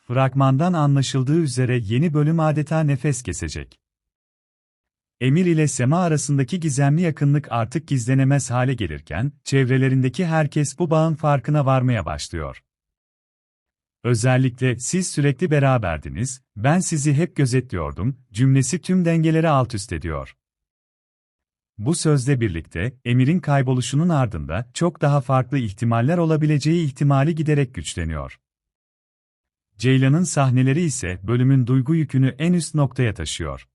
Fragmandan anlaşıldığı üzere yeni bölüm adeta nefes kesecek. Emir ile Sema arasındaki gizemli yakınlık artık gizlenemez hale gelirken, çevrelerindeki herkes bu bağın farkına varmaya başlıyor. Özellikle siz sürekli beraberdiniz, ben sizi hep gözetliyordum, cümlesi tüm dengeleri alt üst ediyor. Bu sözle birlikte, Emir'in kayboluşunun ardında çok daha farklı ihtimaller olabileceği ihtimali giderek güçleniyor. Ceylan'ın sahneleri ise bölümün duygu yükünü en üst noktaya taşıyor.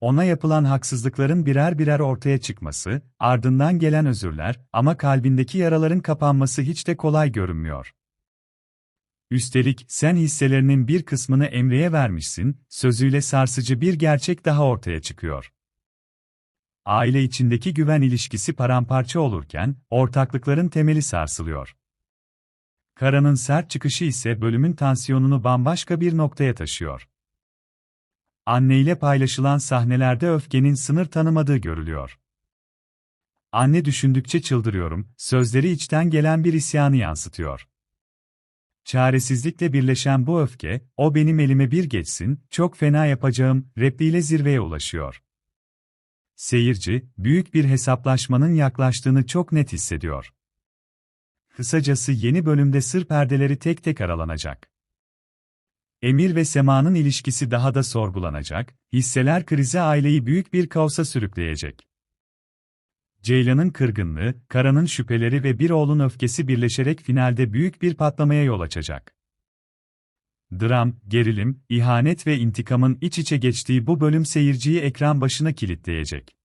Ona yapılan haksızlıkların birer birer ortaya çıkması, ardından gelen özürler ama kalbindeki yaraların kapanması hiç de kolay görünmüyor. Üstelik sen hisselerinin bir kısmını Emre'ye vermişsin, sözüyle sarsıcı bir gerçek daha ortaya çıkıyor. Aile içindeki güven ilişkisi paramparça olurken, ortaklıkların temeli sarsılıyor. Kara'nın sert çıkışı ise bölümün tansiyonunu bambaşka bir noktaya taşıyor. Anne ile paylaşılan sahnelerde öfkenin sınır tanımadığı görülüyor. Anne düşündükçe çıldırıyorum, sözleri içten gelen bir isyanı yansıtıyor. Çaresizlikle birleşen bu öfke, o benim elime bir geçsin, çok fena yapacağım, repliğiyle zirveye ulaşıyor. Seyirci, büyük bir hesaplaşmanın yaklaştığını çok net hissediyor. Kısacası yeni bölümde sır perdeleri tek tek aralanacak. Emir ve Sema'nın ilişkisi daha da sorgulanacak, hisseler krizi aileyi büyük bir kaosa sürükleyecek. Ceylan'ın kırgınlığı, Kara'nın şüpheleri ve bir oğlun öfkesi birleşerek finalde büyük bir patlamaya yol açacak. Dram, gerilim, ihanet ve intikamın iç içe geçtiği bu bölüm seyirciyi ekran başına kilitleyecek.